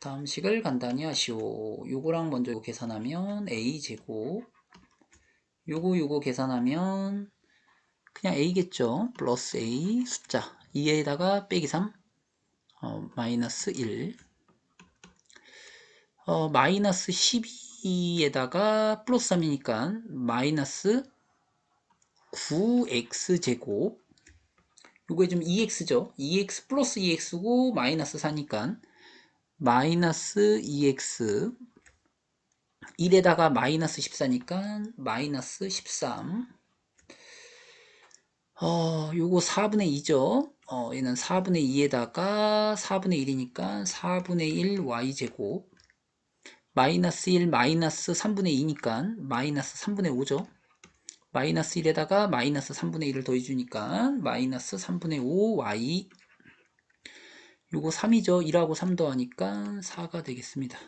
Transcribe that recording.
다음 식을 간단히 하시오. 요거랑 먼저 요거 계산하면 a제곱. 요거 요거 계산하면 그냥 a겠죠. 플러스 a 숫자. 2에다가 빼기 3 어, 마이너스 1 어, 마이너스 12에다가 플러스 3이니까 마이너스 9x제곱. 요거에 좀 2x죠? 2x 플러스 2x고 마이너스 4니까 마이너스 2x 1에다가 마이너스 14니까 마이너스 13 어, 요거 4분의 2죠. 어, 얘는 4분의 2에다가 4분의 1이니까 4분의 1 y제곱. 마이너스 1 마이너스 3분의 2니까 마이너스 3분의 5죠. 마이너스 1에다가 마이너스 3분의 1을 더해주니까 마이너스 3분의 5y 요거 3이죠. 1하고 3 더하니까 4가 되겠습니다